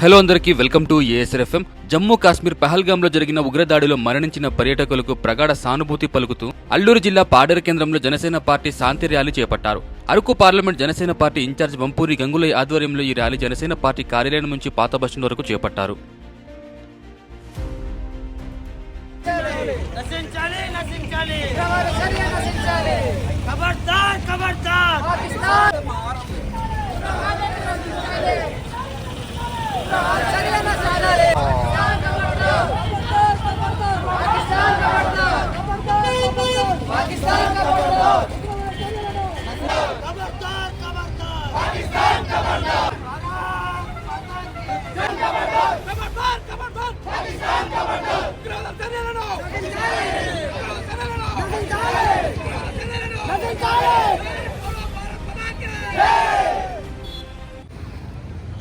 Hello అందరికీ welcome to ASFM Jammu Kashmir పహల్గామ్లో జరిగిన ఉగ్రదాడిలో మరణించిన పర్యాటకులకు ప్రగాఢ సానుభూతి పలుకుతూ అల్లూరు జిల్లా పాడేరు కేంద్రంలో జనసేన పార్టీ శాంతి ర్యాలీ చేపట్టారు. Araku parliament Janasena party incharge Vampuri Gangulaiah ఆధ్వర్యంలో ఈ ర్యాలీ జనసేన పార్టీ కార్యాలయం నుంచి పాత బస్టాండ్ వరకు చేపట్టారు. నశించాలి నశించాలి ఖబర్దార్ Oh,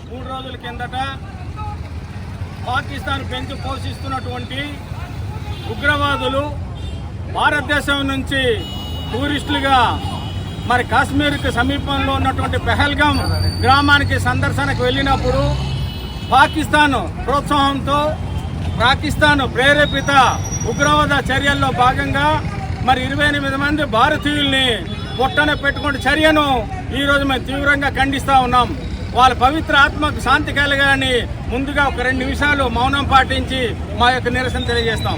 మూడు రోజుల కిందట పాకిస్తాన్ పెంచి పోషిస్తున్నటువంటి ఉగ్రవాదులు భారతదేశం నుంచి టూరిస్టులుగా మరి కాశ్మీర్కి సమీపంలో ఉన్నటువంటి పెహల్గాం గ్రామానికి సందర్శనకు వెళ్ళినప్పుడు పాకిస్తాన్ ప్రోత్సాహంతో పాకిస్తాన్ ప్రేరేపిత ఉగ్రవాద చర్యల్లో భాగంగా మరి ఇరవై ఎనిమిది మంది భారతీయుల్ని పొట్టన పెట్టుకున్న చర్యను ఈ రోజు మేము తీవ్రంగా ఖండిస్తూ ఉన్నాం. వాళ్ళ పవిత్ర ఆత్మకు శాంతి కలగాలని ముందుగా ఒక రెండు నిమిషాలు మౌనం పాటించి మా యొక్క నిరసన తెలియజేస్తాం.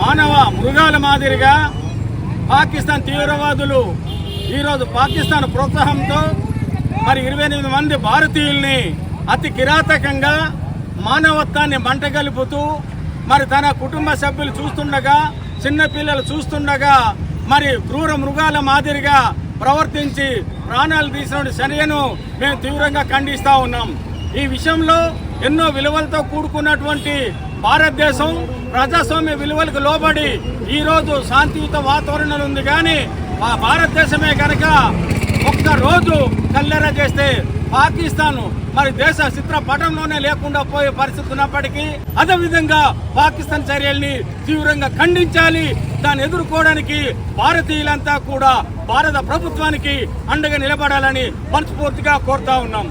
మానవ మృగాల మాదిరిగా పాకిస్తాన్ తీవ్రవాదులు ఈరోజు పాకిస్తాన్ ప్రోత్సాహంతో మరి ఇరవై ఎనిమిది మంది భారతీయుల్ని అతి కిరాతకంగా మానవత్వాన్ని మంటగలుపుతూ మరి తన కుటుంబ సభ్యులు చూస్తుండగా చిన్నపిల్లలు చూస్తుండగా మరి క్రూర మృగాల మాదిరిగా ప్రవర్తించి ప్రాణాలు తీసిన చర్యను మేము తీవ్రంగా ఖండిస్తా ఉన్నాం. ఈ విషయంలో ఎన్నో విలువలతో కూడుకున్నటువంటి భారతదేశం ప్రజాస్వామ్య విలువలకు లోబడి ఈరోజు శాంతియుత వాతావరణం ఉంది. కానీ ఆ భారతదేశమే కనుక ఒక్కరోజు కల్లెర చేస్తే పాకిస్తాను మరి దేశ చిత్రపటంలోనే లేకుండా పోయే పరిస్థితి ఉన్నప్పటికీ అదేవిధంగా పాకిస్తాన్ చర్యల్ని తీవ్రంగా ఖండించాలి. దాన్ని ఎదుర్కోవడానికి భారతీయులంతా కూడా భారత ప్రభుత్వానికి అండగా నిలబడాలని మనస్ఫూర్తిగా కోరుతా ఉన్నాం.